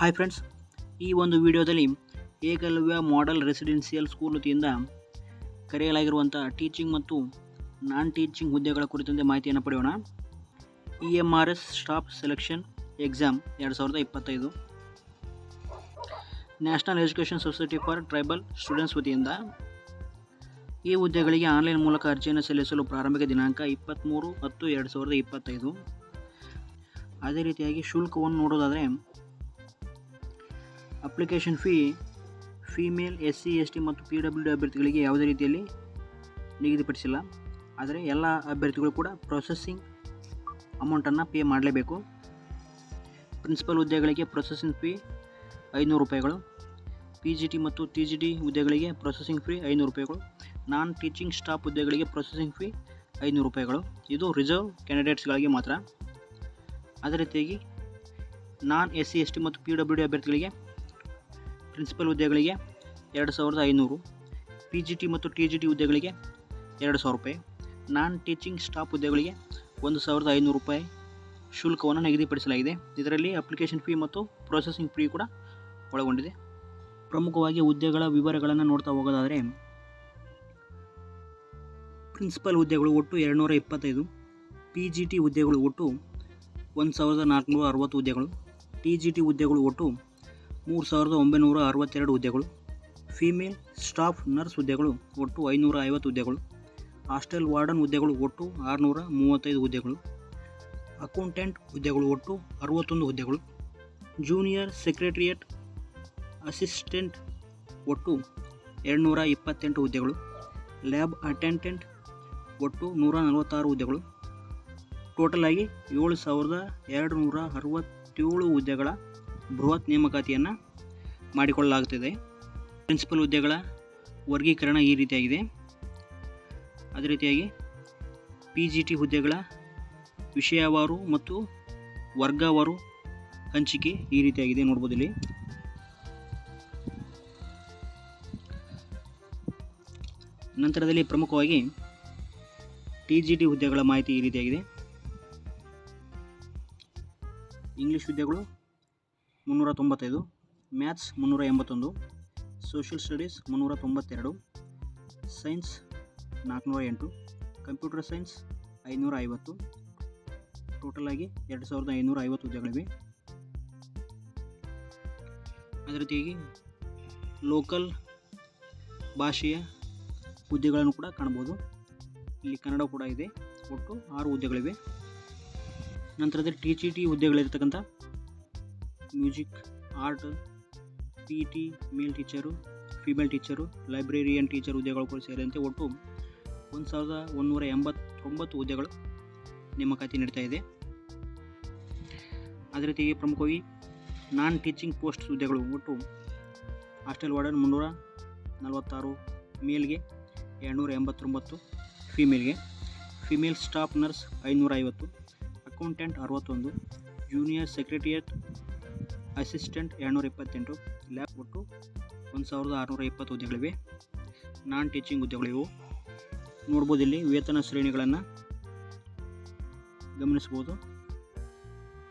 Hi friends ಈ ಒಂದು ವಿಡಿಯೋದಲ್ಲಿ ಏಕಲವ್ಯ ಮಾಡೆಲ್ ರೆಸಿಡೆನ್ಸಿಯಲ್ ಸ್ಕೂಲ್ ವತಿಯಿಂದ ಕರೆಯಲಾಗಿರುವಂಥ ಟೀಚಿಂಗ್ ಮತ್ತು ನಾನ್ ಟೀಚಿಂಗ್ ಹುದ್ದೆಗಳ ಕುರಿತಂತೆ ಮಾಹಿತಿಯನ್ನು ಪಡೆಯೋಣ. E M R S staff selection exam ಎರಡು ಸಾವಿರದ ಇಪ್ಪತ್ತೈದು. National education society for tribal students ವತಿಯಿಂದ ಈ ಹುದ್ದೆಗಳಿಗೆ ಆನ್ಲೈನ್ ಮೂಲಕ ಅರ್ಜಿಯನ್ನು ಸಲ್ಲಿಸಲು ಪ್ರಾರಂಭಿಕ ದಿನಾಂಕ ಇಪ್ಪತ್ತ್ಮೂರು ಹತ್ತು ಎರಡು ಸಾವಿರದ ಇಪ್ಪತ್ತೈದು. ಅದೇ ರೀತಿಯಾಗಿ ಶುಲ್ಕವನ್ನು ನೋಡೋದಾದರೆ application fee, female, S C, S T ಮತ್ತು ಪಿ ಡಬ್ಲ್ಯೂ ಡಿ ಅಭ್ಯರ್ಥಿಗಳಿಗೆ ಯಾವುದೇ ರೀತಿಯಲ್ಲಿ ನಿಗದಿಪಡಿಸಿಲ್ಲ. ಆದರೆ ಎಲ್ಲ ಅಭ್ಯರ್ಥಿಗಳು ಕೂಡ ಪ್ರೊಸೆಸಿಂಗ್ ಅಮೌಂಟನ್ನು ಪೇ ಮಾಡಲೇಬೇಕು. ಪ್ರಿನ್ಸಿಪಲ್ ಹುದ್ದೆಗಳಿಗೆ ಪ್ರೊಸೆಸಿಂಗ್ ಫೀ ಐನೂರು ರೂಪಾಯಿಗಳು. ಪಿ ಜಿ ಟಿ ಮತ್ತು ಟಿ ಜಿ ಟಿ ಹುದ್ದೆಗಳಿಗೆ ಪ್ರೊಸೆಸಿಂಗ್ ಫೀ ಐನೂರು ರೂಪಾಯಿಗಳು. ನಾನ್ ಟೀಚಿಂಗ್ ಸ್ಟಾಫ್ ಹುದ್ದೆಗಳಿಗೆ ಪ್ರೊಸೆಸಿಂಗ್ ಫೀ ಐನೂರು ರೂಪಾಯಿಗಳು. ಇದು ರಿಸರ್ವ್ ಕ್ಯಾಂಡಿಡೇಟ್ಸ್ಗಳಿಗೆ ಮಾತ್ರ. ಅದೇ ರೀತಿಯಾಗಿ non S C S T ಮತ್ತು ಪಿ ಡಬ್ಲ್ಯೂ ಡಿ ಅಭ್ಯರ್ಥಿಗಳಿಗೆ ಪ್ರಿನ್ಸಿಪಲ್ ಹುದ್ದೆಗಳಿಗೆ ಎರಡು ಸಾವಿರದ ಐನೂರು ಪಿ ಜಿ ಟಿ ಮತ್ತು ಟಿ ಜಿ ಟಿ ಹುದ್ದೆಗಳಿಗೆ ಎರಡು ಸಾವಿರ ರೂಪಾಯಿ, ನಾನ್ ಟೀಚಿಂಗ್ ಸ್ಟಾಫ್ ಹುದ್ದೆಗಳಿಗೆ ಒಂದು ಸಾವಿರದ ಐನೂರು ರೂಪಾಯಿ ಶುಲ್ಕವನ್ನು ನಿಗದಿಪಡಿಸಲಾಗಿದೆ. ಇದರಲ್ಲಿ ಅಪ್ಲಿಕೇಶನ್ ಫೀ ಮತ್ತು ಪ್ರೊಸೆಸಿಂಗ್ ಫೀ ಕೂಡ ಒಳಗೊಂಡಿದೆ. ಪ್ರಮುಖವಾಗಿ ಹುದ್ದೆಗಳ ವಿವರಗಳನ್ನು ನೋಡ್ತಾ ಹೋಗೋದಾದರೆ, ಪ್ರಿನ್ಸಿಪಲ್ ಹುದ್ದೆಗಳು ಒಟ್ಟು ಎರಡುನೂರ ಇಪ್ಪತ್ತೈದು ಪಿ ಜಿ ಟಿ ಹುದ್ದೆಗಳು ಒಟ್ಟು ಒಂದು ಸಾವಿರದ ನಾಲ್ಕುನೂರ ಅರವತ್ತು ಹುದ್ದೆಗಳು ಟಿ ಜಿ ಟಿ ಹುದ್ದೆಗಳು ಒಟ್ಟು ಮೂರು ಸಾವಿರದ ಒಂಬೈನೂರ ಅರವತ್ತೆರಡು ಹುದ್ದೆಗಳು, ಫೀಮೇಲ್ ಸ್ಟಾಫ್ ನರ್ಸ್ ಹುದ್ದೆಗಳು ಒಟ್ಟು ಐನೂರ ಐವತ್ತು ಹುದ್ದೆಗಳು, ಹಾಸ್ಟೆಲ್ ವಾರ್ಡನ್ ಹುದ್ದೆಗಳು ಒಟ್ಟು ಆರುನೂರ ಮೂವತ್ತೈದು ಹುದ್ದೆಗಳು, ಅಕೌಂಟೆಂಟ್ ಹುದ್ದೆಗಳು ಒಟ್ಟು ಅರವತ್ತೊಂದು ಹುದ್ದೆಗಳು, ಜೂನಿಯರ್ ಸೆಕ್ರೆಟರಿಯೇಟ್ ಅಸಿಸ್ಟೆಂಟ್ ಒಟ್ಟು ಎರಡುನೂರ ಇಪ್ಪತ್ತೆಂಟು ಹುದ್ದೆಗಳು, ಲ್ಯಾಬ್ ಅಟೆಂಡೆಂಟ್ ಒಟ್ಟು ನೂರ ನಲವತ್ತಾರು ಹುದ್ದೆಗಳು, ಟೋಟಲ್ ಆಗಿ ಏಳು ಸಾವಿರದ ಎರಡು ನೂರ ಅರವತ್ತೇಳು ಹುದ್ದೆಗಳ ಬೃಹತ್ ನೇಮಕಾತಿಯನ್ನು ಮಾಡಿಕೊಳ್ಳಲಾಗುತ್ತಿದೆ. ಪ್ರಿನ್ಸಿಪಲ್ ಹುದ್ದೆಗಳ ವರ್ಗೀಕರಣ ಈ ರೀತಿಯಾಗಿದೆ. ಅದೇ ರೀತಿಯಾಗಿ ಪಿ ಜಿ ಟಿ ಹುದ್ದೆಗಳ ವಿಷಯವಾರು ಮತ್ತು ವರ್ಗವಾರು ಹಂಚಿಕೆ ಈ ರೀತಿಯಾಗಿದೆ ನೋಡ್ಬೋದು ಇಲ್ಲಿ. ನಂತರದಲ್ಲಿ ಪ್ರಮುಖವಾಗಿ ಟಿ ಜಿ ಟಿ ಹುದ್ದೆಗಳ ಮಾಹಿತಿ ಈ ರೀತಿಯಾಗಿದೆ. ಇಂಗ್ಲೀಷ್ ಹುದ್ದೆಗಳು ಮುನ್ನೂರ ತೊಂಬತ್ತೈದು ಮ್ಯಾಥ್ಸ್ ಮುನ್ನೂರ ಎಂಬತ್ತೊಂದು ಸೋಷಿಯಲ್ ಸ್ಟಡೀಸ್ ಮುನ್ನೂರ ತೊಂಬತ್ತೆರಡು ಸೈನ್ಸ್ ನಾಲ್ಕುನೂರ ಎಂಟು ಕಂಪ್ಯೂಟರ್ ಸೈನ್ಸ್ ಐನೂರ ಐವತ್ತು ಟೋಟಲ್ ಆಗಿ ಎರಡು ಸಾವಿರದ ಐನೂರ ಐವತ್ತು ಹುದ್ದೆಗಳಿವೆ ಅದೇ ರೀತಿಯಾಗಿ ಲೋಕಲ್ ಭಾಷೆಯ ಹುದ್ದೆಗಳನ್ನು ಕೂಡ ಕಾಣ್ಬೋದು ಇಲ್ಲಿ ಕನ್ನಡ ಕೂಡ ಇದೆ. ಒಟ್ಟು ಆರು ಹುದ್ದೆಗಳಿವೆ. ನಂತರದಲ್ಲಿ T G T ಹುದ್ದೆಗಳಿರ್ತಕ್ಕಂಥ music art P T male teacher female teacher librarian teacher ಹುದ್ದೆಗಳು ಕೂಡ ಸೇರಿದಂತೆ ಒಟ್ಟು ಒಂದು ಸಾವಿರದ ಒಂದೂರ ಎಂಬತ್ತೊಂಬತ್ತು ಹುದ್ದೆಗಳು ನೇಮಕಾತಿ ನಡೀತಾ ಇದೆ. ಅದೇ ರೀತಿಯಾಗಿ ಪ್ರಮುಖವಾಗಿ ನಾನ್ ಟೀಚಿಂಗ್ ಪೋಸ್ಟ್ ಹುದ್ದೆಗಳು ಒಟ್ಟು ಹಾಸ್ಟೆಲ್ ವಾರ್ಡನ್ ಮುನ್ನೂರ ನಲವತ್ತಾರು, ಮೇಲ್ಗೆ ಎರಡುನೂರ ಎಂಬತ್ತೊಂಬತ್ತು, ಫೀಮೇಲ್ಗೆ ಫಿಮೇಲ್ ಸ್ಟಾಫ್ ನರ್ಸ್ ಐನೂರ ಐವತ್ತು, ಅಕೌಂಟೆಂಟ್ ಅರವತ್ತೊಂದು, ಜೂನಿಯರ್ ಸೆಕ್ರೆಟರಿಯೇಟ್ ಅಸಿಸ್ಟೆಂಟ್ ಎರಡುನೂರ ಇಪ್ಪತ್ತೆಂಟು ಲ್ಯಾಬ್ ಒಟ್ಟು ಒಂದು ಸಾವಿರದ ಆರುನೂರ ಇಪ್ಪತ್ತು ಹುದ್ದೆಗಳಿವೆ. ನಾನ್ ಟೀಚಿಂಗ್ ಹುದ್ದೆಗಳಿವು. ನೋಡ್ಬೋದು ಇಲ್ಲಿ ವೇತನ ಶ್ರೇಣಿಗಳನ್ನು ಗಮನಿಸ್ಬೋದು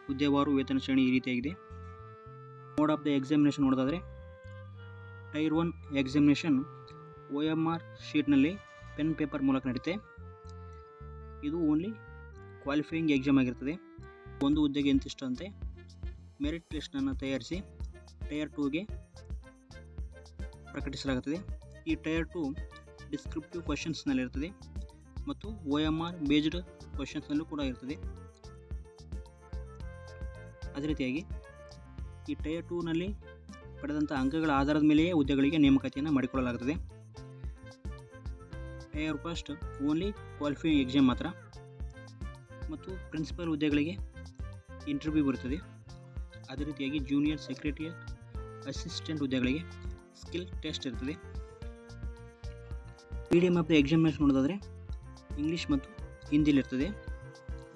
ಹುದ್ದೆವಾರು ವೇತನ ಶ್ರೇಣಿ ಈ ರೀತಿಯಾಗಿದೆ. ಮೋಡ್ ಆಫ್ ದ ಎಕ್ಸಾಮಿನೇಷನ್ ನೋಡೋದಾದರೆ tier one examination O M R ಶೀಟ್ನಲ್ಲಿ ಪೆನ್ ಪೇಪರ್ ಮೂಲಕ ನಡೀತೆ. ಇದು ಓನ್ಲಿ ಕ್ವಾಲಿಫೈಯಿಂಗ್ ಎಕ್ಸಾಮ್ ಆಗಿರ್ತದೆ. ಒಂದು ಹುದ್ದೆಗೆ ಇಂತಿಷ್ಟು ಮೆರಿಟ್ ಲಿಸ್ಟನ್ನು ತಯಾರಿಸಿ ಟೈರ್ ಟೂಗೆ ಪ್ರಕಟಿಸಲಾಗುತ್ತದೆ. ಈ ಟಯರ್ ಟು ಡಿಸ್ಕ್ರಿಪ್ಟಿವ್ ಕ್ವಶನ್ಸ್ನಲ್ಲಿರ್ತದೆ ಮತ್ತು ಒ ಎಂ ಆರ್ ಬೇಸ್ಡ್ ಕ್ವಶನ್ಸ್ನಲ್ಲೂ ಕೂಡ ಇರ್ತದೆ ಅದೇ ರೀತಿಯಾಗಿ ಈ ಟಯರ್ ಟೂನಲ್ಲಿ ಪಡೆದಂಥ ಅಂಕಗಳ ಆಧಾರದ ಮೇಲೆಯೇ ಹುದ್ದೆಗಳಿಗೆ ನೇಮಕಾತಿಯನ್ನು ಮಾಡಿಕೊಳ್ಳಲಾಗುತ್ತದೆ. Tier first only qualifying exam ಮಾತ್ರ. ಮತ್ತು ಪ್ರಿನ್ಸಿಪಲ್ ಹುದ್ದೆಗಳಿಗೆ ಇಂಟರ್ವ್ಯೂ ಬರುತ್ತದೆ. ಅದೇ ರೀತಿಯಾಗಿ ಜೂನಿಯರ್ ಸೆಕ್ರೆಟರಿಯೇಟ್ ಅಸಿಸ್ಟೆಂಟ್ ಹುದ್ದೆಗಳಿಗೆ ಸ್ಕಿಲ್ ಟೆಸ್ಟ್ ಇರ್ತದೆ. ಮೀಡಿಯಮ್ ಆಫ್ ದ ಎಕ್ಸಾಮಿನೇಷನ್ ನೋಡೋದಾದರೆ ಇಂಗ್ಲೀಷ್ ಮತ್ತು ಹಿಂದಿಲಿರ್ತದೆ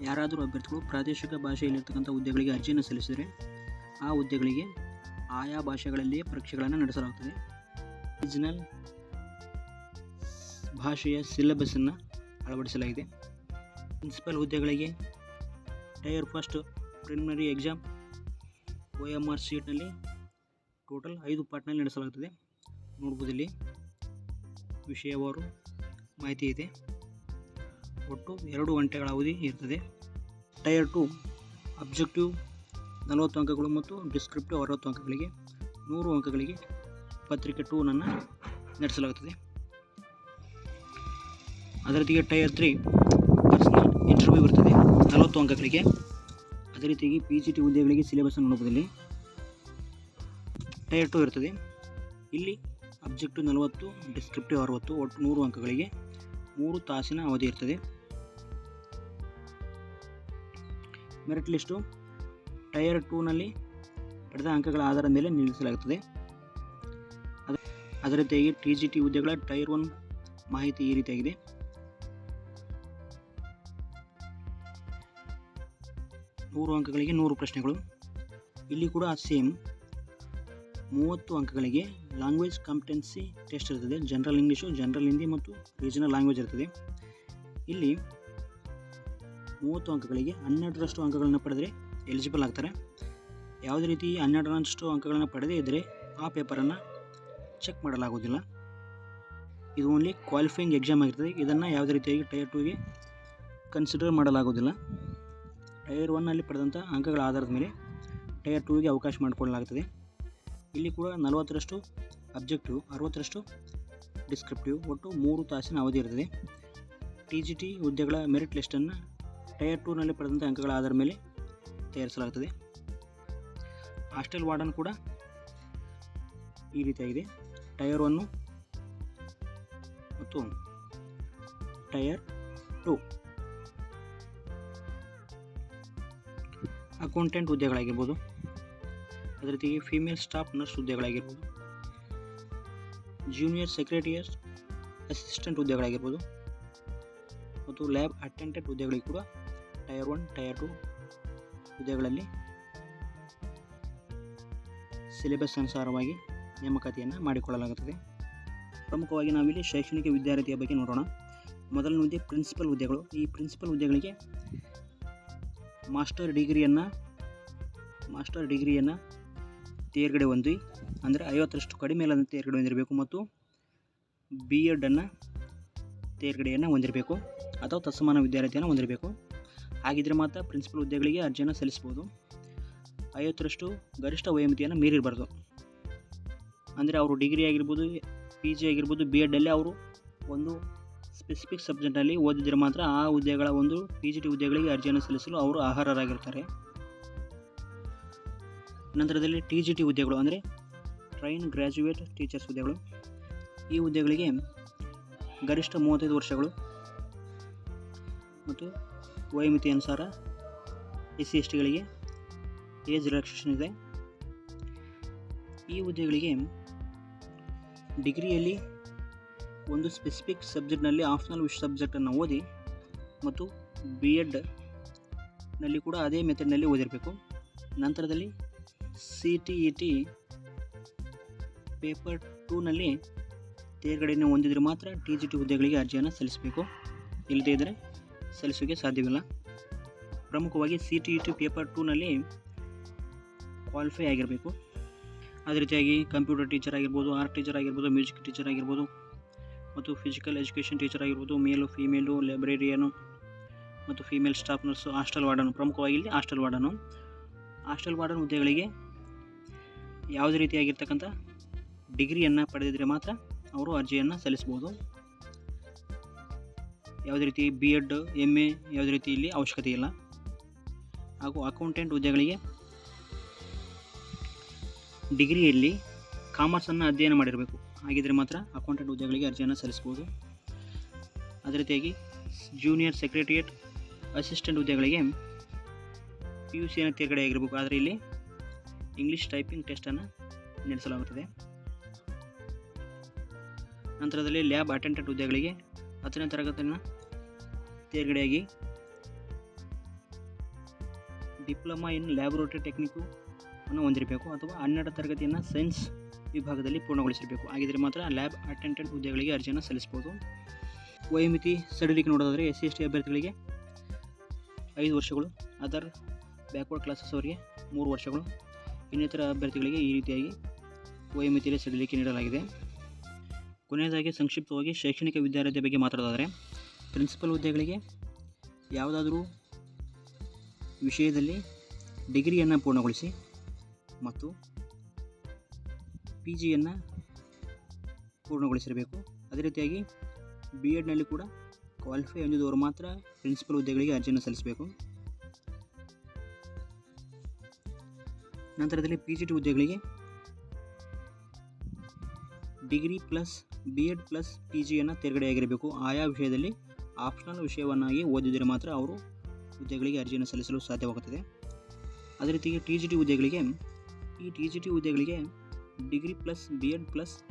ಯಾರಾದರೂ ಅಭ್ಯರ್ಥಿಗಳು ಪ್ರಾದೇಶಿಕ ಭಾಷೆಯಲ್ಲಿರ್ತಕ್ಕಂಥ ಹುದ್ದೆಗಳಿಗೆ ಅರ್ಜಿಯನ್ನು ಸಲ್ಲಿಸಿದರೆ ಆ ಹುದ್ದೆಗಳಿಗೆ ಆಯಾ ಭಾಷೆಗಳಲ್ಲಿಯೇ ಪರೀಕ್ಷೆಗಳನ್ನು ನಡೆಸಲಾಗುತ್ತದೆ ರೀಜನಲ್ ಭಾಷೆಯ ಸಿಲೆಬಸ್ಸನ್ನು ಅಳವಡಿಸಲಾಗಿದೆ. ಪ್ರಿನ್ಸಿಪಲ್ ಹುದ್ದೆಗಳಿಗೆ tier first preliminary exam O M R ಶೀಟ್ನಲ್ಲಿ ಟೋಟಲ್ ಐದು ಪಾರ್ಟ್ನಲ್ಲಿ ನಡೆಸಲಾಗುತ್ತದೆ ನೋಡ್ಬೋದು ಇಲ್ಲಿ ವಿಷಯವಾರು ಮಾಹಿತಿ ಇದೆ. ಒಟ್ಟು ಎರಡು ಗಂಟೆಗಳ ಅವಧಿ ಇರ್ತದೆ. ಟೈರ್ ಟು ಅಬ್ಜೆಕ್ಟಿವ್ ನಲವತ್ತು ಅಂಕಗಳು ಮತ್ತು ಡಿಸ್ಕ್ರಿಪ್ಟಿವ್ ಅರವತ್ತು ಅಂಕಗಳಿಗೆ ನೂರು ಅಂಕಗಳಿಗೆ ಪತ್ರಿಕೆ ಟೂನನ್ನು ನಡೆಸಲಾಗುತ್ತದೆ ಅದರೊಂದಿಗೆ ಟೈರ್ ತ್ರೀ ಪರ್ಸನಲ್ ಇಂಟರ್ವ್ಯೂ ಇರ್ತದೆ. ನಲವತ್ತು ಅಂಕಗಳಿಗೆ. ಅದೇ ರೀತಿಯಾಗಿ ಪಿ ಜಿ ಟಿ ಹುದ್ದೆಗಳಿಗೆ ಸಿಲೆಬಸ್ಸನ್ನು ನೋಡಬಹುದಲ್ಲಿ ಟೈರ್ ಟು ಇರ್ತದೆ. ಇಲ್ಲಿ ಅಬ್ಜೆಕ್ಟಿವ್ ನಲವತ್ತು ಡಿಸ್ಕ್ರಿಪ್ಟಿವ್ ಅರವತ್ತು, ಒಟ್ಟು ನೂರು ಅಂಕಗಳಿಗೆ ಮೂರು ತಾಸಿನ ಅವಧಿ ಇರ್ತದೆ. ಮೆರಿಟ್ ಲಿಸ್ಟು ಟೈರ್ ಟೂನಲ್ಲಿ ಪಡೆದ ಅಂಕಗಳ ಆಧಾರದ ಮೇಲೆ ನಿಲ್ಲಿಸಲಾಗುತ್ತದೆ ಅದ ಅದೇ ರೀತಿಯಾಗಿ ಟಿ ಜಿ ಟಿ ಹುದ್ದೆಗಳ ಟೈರ್ ಒನ್ ಮಾಹಿತಿ ಈ ರೀತಿಯಾಗಿದೆ. ನೂರು ಅಂಕಗಳಿಗೆ ನೂರು ಪ್ರಶ್ನೆಗಳು. ಇಲ್ಲಿ ಕೂಡ ಸೇಮ್ ಮೂವತ್ತು ಅಂಕಗಳಿಗೆ ಲ್ಯಾಂಗ್ವೇಜ್ ಕಾಂಪಿಟೆನ್ಸಿ ಟೆಸ್ಟ್ ಇರ್ತದೆ. ಜನರಲ್ ಇಂಗ್ಲೀಷು ಜನರಲ್ ಹಿಂದಿ ಮತ್ತು ರೀಜನಲ್ ಲ್ಯಾಂಗ್ವೇಜ್ ಇರ್ತದೆ. ಇಲ್ಲಿ ಮೂವತ್ತು ಅಂಕಗಳಿಗೆ ಹನ್ನೆರಡರಷ್ಟು ಅಂಕಗಳನ್ನು ಪಡೆದರೆ ಎಲಿಜಿಬಲ್ ಆಗ್ತಾರೆ. ಯಾವುದೇ ರೀತಿ ಹನ್ನೆರಡರಷ್ಟು ಅಂಕಗಳನ್ನು ಪಡೆದೇ ಇದ್ದರೆ ಆ ಪೇಪರನ್ನು ಚೆಕ್ ಮಾಡಲಾಗೋದಿಲ್ಲ ಇದು ಓನ್ಲಿ ಕ್ವಾಲಿಫೈಯಿಂಗ್ ಎಕ್ಸಾಮ್ ಆಗಿರ್ತದೆ. ಇದನ್ನು ಯಾವುದೇ ರೀತಿಯಾಗಿ ಟೈರ್ ಟೂಗೆ ಕನ್ಸಿಡರ್ ಮಾಡಲಾಗೋದಿಲ್ಲ ಟೈರ್ ಒನ್ನಲ್ಲಿ ಪಡೆದಂಥ ಅಂಕಗಳ ಆಧಾರದ ಮೇಲೆ ಟೈರ್ ಟೂಗೆ ಅವಕಾಶ ಮಾಡಿಕೊಳ್ಳಲಾಗುತ್ತದೆ ಇಲ್ಲಿ ಕೂಡ ನಲವತ್ತರಷ್ಟು ಅಬ್ಜೆಕ್ಟಿವ್, ಅರವತ್ತರಷ್ಟು ಡಿಸ್ಕ್ರಿಪ್ಟಿವ್, ಒಟ್ಟು ಮೂರು ತಾಸಿನ ಅವಧಿ ಇರ್ತದೆ ಟಿ ಜಿ ಟಿ ಹುದ್ದೆಗಳ ಮೆರಿಟ್ ಲಿಸ್ಟನ್ನು ಟೈರ್ ಟೂನಲ್ಲಿ ಪಡೆದಂಥ ಅಂಕಗಳ ಆಧಾರದ ಮೇಲೆ ತಯಾರಿಸಲಾಗುತ್ತದೆ. ಹಾಸ್ಟೆಲ್ ವಾರ್ಡನ್ ಕೂಡ ಈ ರೀತಿಯಾಗಿದೆ. ಟೈರ್ ಒನ್ನು ಮತ್ತು ಟೈರ್ ಟು ಅಕೌಂಟೆಂಟ್ ಹುದ್ದೆಗಳಾಗಿರ್ಬೋದು. ಅದೇ ರೀತಿ ಫೀಮೇಲ್ ಸ್ಟಾಫ್ ನರ್ಸ್ ಹುದ್ದೆಗಳಾಗಿರ್ಬೋದು. ಜೂನಿಯರ್ ಸೆಕ್ರೆಟರಿಯರ್ಸ್ ಅಸಿಸ್ಟೆಂಟ್ ಹುದ್ದೆಗಳಾಗಿರ್ಬೋದು. ಮತ್ತು ಲ್ಯಾಬ್ ಅಟೆಂಡೆಂಟ್ ಹುದ್ದೆಗಳಿಗೆ ಕೂಡ ಟೈರ್ ಒನ್ ಟೈರ್ ಟು ಹುದ್ದೆಗಳಲ್ಲಿ ಸಿಲೆಬಸ್ ಅನುಸಾರವಾಗಿ ನೇಮಕಾತಿಯನ್ನು ಮಾಡಿಕೊಳ್ಳಲಾಗುತ್ತದೆ. ಪ್ರಮುಖವಾಗಿ ನಾವಿಲ್ಲಿ ಶೈಕ್ಷಣಿಕ ವಿದ್ಯಾರ್ಥಿಯ ಬಗ್ಗೆ ನೋಡೋಣ. ಮೊದಲನೇ ಹುದ್ದೆ ಪ್ರಿನ್ಸಿಪಲ್ ಹುದ್ದೆಗಳು. ಈ ಪ್ರಿನ್ಸಿಪಲ್ ಹುದ್ದೆಗಳಿಗೆ ಮಾಸ್ಟರ್ ಡಿಗ್ರಿಯನ್ನು ಮಾಸ್ಟರ್ ಡಿಗ್ರಿಯನ್ನು ತೇರ್ಗಡೆ ಹೊಂದಿ ಅಂದರೆ ಐವತ್ತರಷ್ಟು ಕಡಿಮೆ ಇಲ್ಲದಂತೆ ತೇರ್ಗಡೆ ಹೊಂದಿರಬೇಕು ಮತ್ತು ಬಿ ಎಡನ್ನು ತೇರ್ಗಡೆಯನ್ನು ಹೊಂದಿರಬೇಕು. ಅಥವಾ ತತ್ಸಮಾನ ವಿದ್ಯಾರ್ಥಿಯನ್ನು ಹೊಂದಿರಬೇಕು. ಹಾಗಿದ್ದರೆ ಮಾತ್ರ ಪ್ರಿನ್ಸಿಪಲ್ ಹುದ್ದೆಗಳಿಗೆ ಅರ್ಜಿಯನ್ನು ಸಲ್ಲಿಸ್ಬೋದು. ಐವತ್ತರಷ್ಟು ಗರಿಷ್ಠ ವಯೋಮಿತಿಯನ್ನು ಮೀರಿರಬಾರ್ದು. ಅಂದರೆ ಅವರು ಡಿಗ್ರಿ ಆಗಿರ್ಬೋದು ಪಿ ಜಿ ಆಗಿರ್ಬೋದು ಬಿ ಎಡ್ಡಲ್ಲೇ ಅವರು ಒಂದು ಸ್ಪೆಸಿಫಿಕ್ ಸಬ್ಜೆಕ್ಟಲ್ಲಿ ಓದಿದರೆ ಮಾತ್ರ ಆ ಹುದ್ದೆಗಳ ಒಂದು ಪಿ ಜಿ ಟಿ ಹುದ್ದೆಗಳಿಗೆ ಅರ್ಜಿಯನ್ನು ಸಲ್ಲಿಸಲು ಅವರು ಅರ್ಹರಾಗಿರ್ತಾರೆ ನಂತರದಲ್ಲಿ ಟಿ ಜಿ ಟಿ ಹುದ್ದೆಗಳು ಅಂದರೆ ಟ್ರೈನ್ ಗ್ರ್ಯಾಜುಯೇಟ್ ಟೀಚರ್ಸ್ ಹುದ್ದೆಗಳು. ಈ ಹುದ್ದೆಗಳಿಗೆ ಗರಿಷ್ಠ ಮೂವತ್ತೈದು ವರ್ಷಗಳು ಮತ್ತು ವಯೋಮಿತಿ ಅನುಸಾರ ಎಸ್ ಸಿ ಎಸ್ ಟಿಗಳಿಗೆ ಏಜ್ ರಿಲ್ಯಾಕ್ಸೇಷನ್ ಇದೆ. ಈ ಹುದ್ದೆಗಳಿಗೆ ಡಿಗ್ರಿಯಲ್ಲಿ ಒಂದು ಸ್ಪೆಸಿಫಿಕ್ ಸಬ್ಜೆಕ್ಟ್ನಲ್ಲಿ ಆಪ್ಷನಲ್ ಸಬ್ಜೆಕ್ಟನ್ನು ಓದಿ ಮತ್ತು ಬಿ ಎಡ್ನಲ್ಲಿ ಕೂಡ ಅದೇ ಮೆಥಡ್ನಲ್ಲಿ ಓದಿರಬೇಕು. ನಂತರದಲ್ಲಿ C T E T paper ಟೂನಲ್ಲಿ ತೇರ್ಗಡೆಯನ್ನು ಹೊಂದಿದರೆ ಮಾತ್ರ ಟಿ ಜಿ ಟಿ ಹುದ್ದೆಗಳಿಗೆ ಅರ್ಜಿಯನ್ನು ಸಲ್ಲಿಸಬೇಕು. ಇಲ್ಲದೇ ಇದ್ದರೆ ಸಲ್ಲಿಸೋಕ್ಕೆ ಸಾಧ್ಯವಿಲ್ಲ. ಪ್ರಮುಖವಾಗಿ C T E T paper ಟೂನಲ್ಲಿ qualify ಆಗಿರಬೇಕು. ಅದೇ ರೀತಿಯಾಗಿ ಕಂಪ್ಯೂಟರ್ ಟೀಚರ್ ಆಗಿರ್ಬೋದು ಆರ್ಟ್ ಟೀಚರ್ ಆಗಿರ್ಬೋದು ಮ್ಯೂಸಿಕ್ ಟೀಚರ್ ಆಗಿರ್ಬೋದು ಮತ್ತು ಫಿಸಿಕಲ್ ಎಜುಕೇಷನ್ ಟೀಚರ್ ಆಗಿರ್ಬೋದು ಮೇಲು ಫೀಮೇಲು ಲೈಬ್ರರಿಯನು ಮತ್ತು female staff nurse hostel warden ಪ್ರಮುಖವಾಗಿ ಇಲ್ಲಿ ಹಾಸ್ಟೆಲ್ ವಾರ್ಡನು ಹಾಸ್ಟೆಲ್ ವಾರ್ಡನ್ ಹುದ್ದೆಗಳಿಗೆ ಯಾವುದೇ ರೀತಿಯಾಗಿರ್ತಕ್ಕಂಥ ಡಿಗ್ರಿಯನ್ನು ಪಡೆದಿದ್ದರೆ ಮಾತ್ರ ಅವರು ಅರ್ಜಿಯನ್ನು ಸಲ್ಲಿಸ್ಬೋದು ಯಾವುದೇ ರೀತಿ ಬಿ ಎಡ್ ಎಂ ಎ ಯಾವುದೇ ರೀತಿ ಇಲ್ಲಿ ಅವಶ್ಯಕತೆ ಇಲ್ಲ. ಹಾಗೂ ಅಕೌಂಟೆಂಟ್ ಹುದ್ದೆಗಳಿಗೆ ಡಿಗ್ರಿಯಲ್ಲಿ ಕಾಮರ್ಸನ್ನು ಅಧ್ಯಯನ ಮಾಡಿರಬೇಕು. ಹಾಗಿದ್ರೆ ಮಾತ್ರ ಅಕೌಂಟೆಂಟ್ ಹುದ್ದೆಗಳಿಗೆ ಅರ್ಜಿಯನ್ನು ಸಲ್ಲಿಸ್ಬೋದು ಅದೇ ರೀತಿಯಾಗಿ ಜೂನಿಯರ್ ಸೆಕ್ರೆಟರಿಯೇಟ್ ಅಸಿಸ್ಟೆಂಟ್ ಹುದ್ದೆಗಳಿಗೆ ಪಿ ಯು ಸಿಯನ್ನು ತೇರ್ಗಡೆ ಆಗಿರಬೇಕು. ಆದರೆ ಇಲ್ಲಿ ಇಂಗ್ಲೀಷ್ ಟೈಪಿಂಗ್ ಟೆಸ್ಟನ್ನು ನಡೆಸಲಾಗುತ್ತದೆ. ನಂತರದಲ್ಲಿ ಲ್ಯಾಬ್ ಅಟೆಂಡೆಂಟ್ ಹುದ್ದೆಗಳಿಗೆ ಹತ್ತನೇ ತರಗತಿಯನ್ನು ತೇರ್ಗಡೆಯಾಗಿ ಡಿಪ್ಲೊಮಾ ಇನ್ ಲ್ಯಾಬೊರೇಟರಿ ಟೆಕ್ನಿಕು ಅನ್ನು ಹೊಂದಿರಬೇಕು. ಅಥವಾ ಹನ್ನೆರಡು ತರಗತಿಯನ್ನು ಸೈನ್ಸ್ ವಿಭಾಗದಲ್ಲಿ ಪೂರ್ಣಗೊಳಿಸಿರಬೇಕು. ಹಾಗಿದ್ರೆ ಮಾತ್ರ ಲ್ಯಾಬ್ ಅಟೆಂಡೆಂಟ್ ಹುದ್ದೆಗಳಿಗೆ ಅರ್ಜಿಯನ್ನು ಸಲ್ಲಿಸಬಹುದು. ವಯೋಮಿತಿ ಸಡಿಲಿಕೆ ನೋಡೋದಾದರೆ ಎಸ್ ಸಿ ಎಸ್ ಟಿ ಅಭ್ಯರ್ಥಿಗಳಿಗೆ ಐದು ವರ್ಷಗಳು, ಅದರ್ ಬ್ಯಾಕ್ವರ್ಡ್ ಕ್ಲಾಸಸ್ ಅವರಿಗೆ ಮೂರು ವರ್ಷಗಳು. ಇನ್ನಿತರ ಅಭ್ಯರ್ಥಿಗಳಿಗೆ ಈ ರೀತಿಯಾಗಿ ವಯೋಮಿತಿಯಲ್ಲಿ ಸಡಿಲಿಕೆ ನೀಡಲಾಗಿದೆ. ಕೊನೆಯದಾಗಿ ಸಂಕ್ಷಿಪ್ತವಾಗಿ ಶೈಕ್ಷಣಿಕ ವಿದ್ಯಾರ್ಥಿ ಬಗ್ಗೆ ಮಾತಾಡೋದಾದರೆ, ಪ್ರಿನ್ಸಿಪಲ್ ಹುದ್ದೆಗಳಿಗೆ ಯಾವುದಾದರೂ ವಿಷಯದಲ್ಲಿ ಡಿಗ್ರಿಯನ್ನು ಪೂರ್ಣಗೊಳಿಸಿ ಮತ್ತು ಪಿ ಜಿಯನ್ನು ಪೂರ್ಣಗೊಳಿಸಿರಬೇಕು. ಅದೇ ರೀತಿಯಾಗಿ ಬಿ ಎಡ್ನಲ್ಲಿ ಕೂಡ ಕ್ವಾಲಿಫೈ ಹೊಂದಿದವರು ಮಾತ್ರ ಪ್ರಿನ್ಸಿಪಲ್ ಹುದ್ದೆಗಳಿಗೆ ಅರ್ಜಿಯನ್ನು ಸಲ್ಲಿಸಬೇಕು. ನಂತರದಲ್ಲಿ ಪಿ ಜಿ ಟಿ ಹುದ್ದೆಗಳಿಗೆ degree plus B Ed plus P ಜಿಯನ್ನು ತೇರ್ಗಡೆಯಾಗಿರಬೇಕು. ಆಯಾ ವಿಷಯದಲ್ಲಿ ಆಪ್ಷನಲ್ ವಿಷಯವನ್ನಾಗಿ ಓದಿದರೆ ಮಾತ್ರ ಅವರು ಹುದ್ದೆಗಳಿಗೆ ಅರ್ಜಿಯನ್ನು ಸಲ್ಲಿಸಲು ಸಾಧ್ಯವಾಗುತ್ತದೆ. ಅದೇ ರೀತಿಗೆ ಟಿ ಜಿ ಟಿ ಹುದ್ದೆಗಳಿಗೆ ಈ ಟಿ ಜಿ ಟಿ ಹುದ್ದೆಗಳಿಗೆ degree plus B Ed plus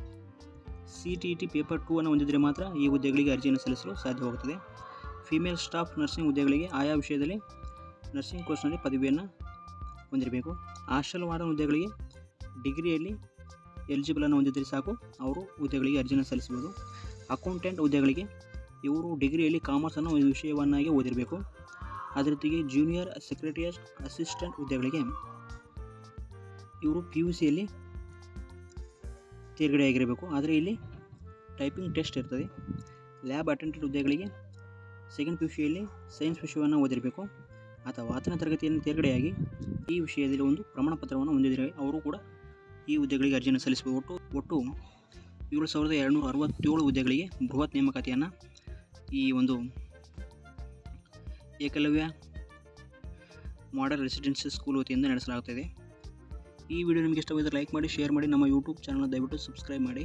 C T T paper two ಅನ್ನು ಹೊಂದಿದರೆ ಮಾತ್ರ ಈ ಹುದ್ದೆಗಳಿಗೆ ಅರ್ಜಿಯನ್ನು ಸಲ್ಲಿಸಲು ಸಾಧ್ಯವಾಗುತ್ತದೆ. ಫಿಮೇಲ್ ಸ್ಟಾಫ್ ನರ್ಸಿಂಗ್ ಹುದ್ದೆಗಳಿಗೆ ಆಯಾ ವಿಷಯದಲ್ಲಿ ನರ್ಸಿಂಗ್ ಕೋರ್ಸ್ನಲ್ಲಿ ಪದವಿಯನ್ನು ಹೊಂದಿರಬೇಕು. ಹಾಸ್ಟೆಲ್ ವಾರ್ಡನ್ ಹುದ್ದೆಗಳಿಗೆ ಡಿಗ್ರಿಯಲ್ಲಿ ಎಲಿಜಿಬಲನ್ನು ಹೊಂದಿದ್ದರೆ ಸಾಕು. ಅವರು ಹುದ್ದೆಗಳಿಗೆ ಅರ್ಜಿಯನ್ನು ಸಲ್ಲಿಸಬಹುದು. ಅಕೌಂಟೆಂಟ್ ಹುದ್ದೆಗಳಿಗೆ ಇವರು ಡಿಗ್ರಿಯಲ್ಲಿ ಕಾಮರ್ಸ್ ಒಂದು ವಿಷಯವನ್ನಾಗಿ ಓದಿರಬೇಕು. ಅದರ ಜೊತೆಗೆ ಜೂನಿಯರ್ ಸೆಕ್ರೆಟರಿಯಸ್ಟ್ ಅಸಿಸ್ಟೆಂಟ್ ಹುದ್ದೆಗಳಿಗೆ ಇವರು ಪಿ ಯು ಸಿಯಲ್ಲಿ ತೇರ್ಗಡೆಯಾಗಿರಬೇಕು ಆದರೆ ಇಲ್ಲಿ ಟೈಪಿಂಗ್ ಟೆಸ್ಟ್ ಇರ್ತದೆ. ಲ್ಯಾಬ್ ಅಟೆಂಡೆಂಟ್ ಹುದ್ದೆಗಳಿಗೆ ಸೆಕೆಂಡ್ ಪಿ ಯು ಸೈನ್ಸ್ ವಿಷಯವನ್ನು ಓದಿರಬೇಕು. ಅಥವಾ ಹತ್ತನೇ ತರಗತಿಯನ್ನು ತೇರ್ಗಡೆಯಾಗಿ ಈ ವಿಷಯದಲ್ಲಿ ಒಂದು ಪ್ರಮಾಣ ಪತ್ರವನ್ನು ಹೊಂದಿದರೆ ಅವರು ಕೂಡ ಈ ಹುದ್ದೆಗಳಿಗೆ ಅರ್ಜಿಯನ್ನು ಸಲ್ಲಿಸಬಹುದು. ಒಟ್ಟು ಒಟ್ಟು ಏಳು ಸಾವಿರದ ಎರಡುನೂರ ಅರವತ್ತೇಳು ಹುದ್ದೆಗಳಿಗೆ ಬೃಹತ್ ನೇಮಕಾತಿಯನ್ನು ಈ ಒಂದು ಏಕಲವ್ಯ ಮಾಡಲ್ ರೆಸಿಡೆನ್ಸಿ ಸ್ಕೂಲ್ ವತಿಯಿಂದ ನಡೆಸಲಾಗುತ್ತದೆ. ಈ ವಿಡಿಯೋ ನಿಮಗೆ ಇಷ್ಟವಾದರೆ ಲೈಕ್ ಮಾಡಿ ಶೇರ್ ಮಾಡಿ ನಮ್ಮ ಯೂಟ್ಯೂಬ್ ಚಾನಲ್ ದಯವಿಟ್ಟು ಸಬ್ಸ್ಕ್ರೈಬ್ ಮಾಡಿ.